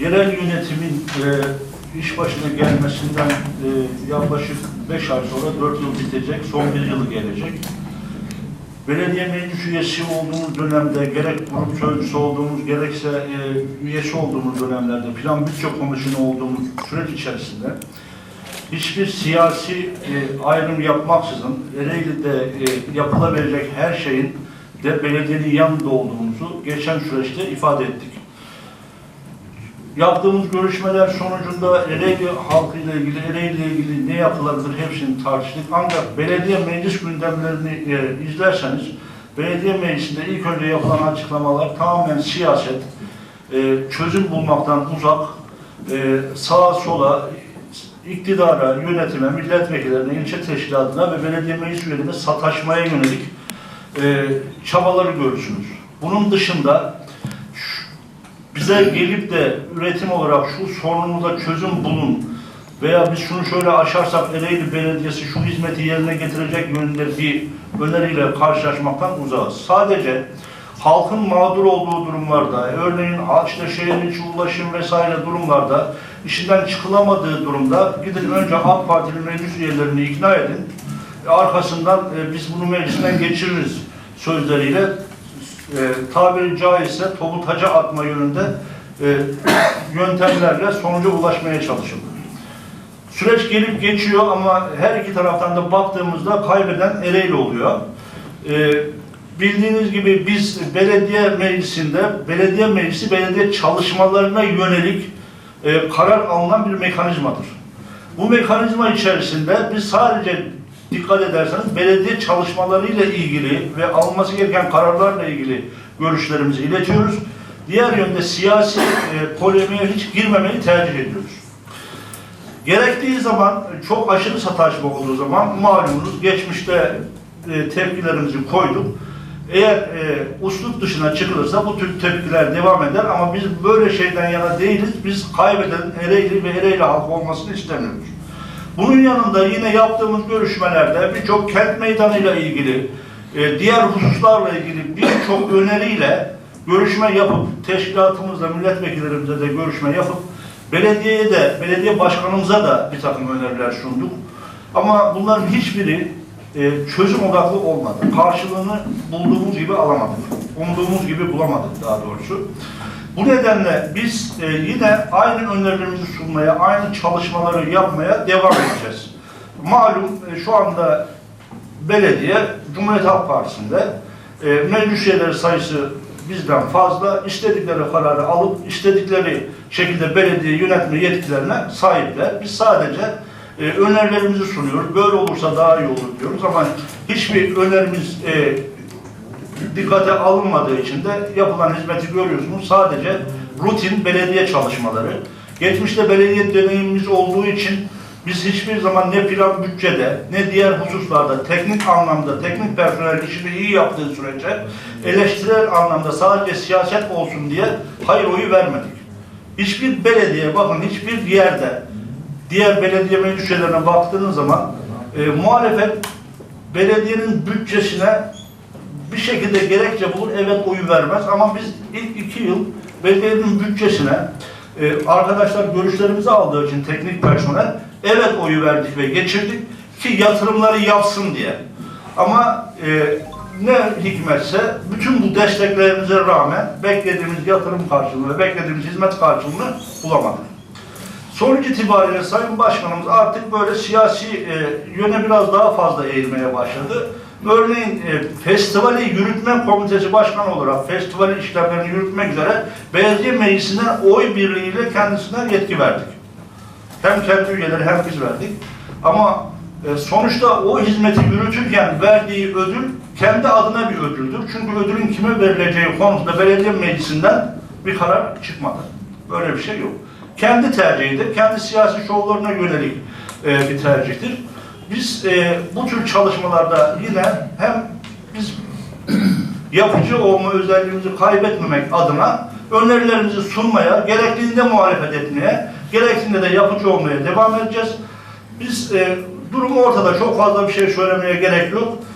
Yerel yönetimin e, iş başına gelmesinden e, yaklaşık 5 ay sonra 4 yıl bitecek, son bir yılı gelecek. Belediye meclis üyesi olduğumuz dönemde, gerek grup sözcüsü olduğumuz, gerekse e, üyesi olduğumuz dönemlerde, plan bütçe komisyonu olduğumuz süreç içerisinde hiçbir siyasi e, ayrım yapmaksızın Ereğli'de e, yapılabilecek her şeyin de belediyenin yanında olduğumuzu geçen süreçte ifade ettik. Yaptığımız görüşmeler sonucunda Ereğli halkıyla ilgili, Ereğli ile ilgili ne yapılabilir hepsini tartıştık. Ancak belediye meclis gündemlerini e, izlerseniz, belediye meclisinde ilk önce yapılan açıklamalar tamamen siyaset, e, çözüm bulmaktan uzak, e, sağa sola, iktidara, yönetime, milletvekillerine, ilçe teşkilatına ve belediye meclis üyelerine sataşmaya yönelik e, çabaları görürsünüz. Bunun dışında bize gelip de üretim olarak şu sorunumuza çözüm bulun veya biz şunu şöyle aşarsak Ereğli Belediyesi şu hizmeti yerine getirecek yönünde bir öneriyle karşılaşmaktan uzağız. Sadece halkın mağdur olduğu durumlarda, örneğin işte şehir içi ulaşım vesaire durumlarda işinden çıkılamadığı durumda gidin önce AK Partili meclis üyelerini ikna edin. E, Arkasından e, biz bunu meclisten geçiririz sözleriyle e, tabiri caizse taca atma yönünde e, yöntemlerle sonuca ulaşmaya çalışıldı. Süreç gelip geçiyor ama her iki taraftan da baktığımızda kaybeden Ereğli oluyor. E, bildiğiniz gibi biz belediye meclisinde, belediye meclisi belediye çalışmalarına yönelik e, karar alınan bir mekanizmadır. Bu mekanizma içerisinde biz sadece dikkat ederseniz belediye çalışmalarıyla ilgili ve alınması gereken kararlarla ilgili görüşlerimizi iletiyoruz. Diğer yönde siyasi e, polemiğe hiç girmemeyi tercih ediyoruz. Gerektiği zaman çok aşırı sataşma olduğu zaman malumunuz geçmişte e, tepkilerimizi koyduk. Eğer e, uslup dışına çıkılırsa bu tür tepkiler devam eder ama biz böyle şeyden yana değiliz. Biz kaybeden Ereğli ve Ereğli halkı olmasını istemiyoruz. Bunun yanında yine yaptığımız görüşmelerde birçok kent meydanıyla ilgili, e, diğer hususlarla ilgili birçok öneriyle görüşme yapıp, teşkilatımızla, milletvekillerimize de görüşme yapıp, belediyeye de, belediye başkanımıza da bir takım öneriler sunduk. Ama bunların hiçbiri e, çözüm odaklı olmadı. Karşılığını bulduğumuz gibi alamadık. Umduğumuz gibi bulamadık daha doğrusu. Bu nedenle biz e, yine aynı önerilerimizi sunmaya, aynı çalışmaları yapmaya devam edeceğiz. Malum e, şu anda belediye Cumhuriyet Halk Partisi'nde e, meclis üyeleri sayısı bizden fazla. istedikleri kararı alıp istedikleri şekilde belediye yönetme yetkilerine sahipler. Biz sadece e, önerilerimizi sunuyoruz. Böyle olursa daha iyi olur diyoruz ama hiçbir önerimiz e, dikkate alınmadığı için de yapılan hizmeti görüyorsunuz. Sadece rutin belediye çalışmaları. Geçmişte belediye deneyimimiz olduğu için biz hiçbir zaman ne plan bütçede ne diğer hususlarda teknik anlamda teknik personel işini iyi yaptığı sürece eleştirel anlamda sadece siyaset olsun diye hayır oyu vermedik. Hiçbir belediye bakın hiçbir yerde diğer belediye meclis üyelerine baktığınız zaman e, muhalefet belediyenin bütçesine bir şekilde gerekçe bulur, evet oyu vermez. Ama biz ilk iki yıl belediyenin bütçesine e, arkadaşlar görüşlerimizi aldığı için teknik personel evet oyu verdik ve geçirdik ki yatırımları yapsın diye. Ama e, ne hikmetse bütün bu desteklerimize rağmen beklediğimiz yatırım karşılığını beklediğimiz hizmet karşılığını bulamadık. Sonuç itibariyle Sayın Başkanımız artık böyle siyasi e, yöne biraz daha fazla eğilmeye başladı. Örneğin e, festivali yürütme komitesi başkanı olarak festivalin işlemlerini yürütmek üzere belediye meclisinden oy birliğiyle kendisine yetki verdik. Hem kendi üyeleri hem biz verdik. Ama e, sonuçta o hizmeti yürütürken verdiği ödül kendi adına bir ödüldür. Çünkü ödülün kime verileceği konusunda belediye meclisinden bir karar çıkmadı. Böyle bir şey yok. Kendi tercihidir, kendi siyasi şovlarına yönelik e, bir tercihtir. Biz e, bu tür çalışmalarda yine hem biz yapıcı olma özelliğimizi kaybetmemek adına önerilerimizi sunmaya, gerektiğinde muhalefet etmeye, gerektiğinde de yapıcı olmaya devam edeceğiz. Biz e, durumu ortada çok fazla bir şey söylemeye gerek yok.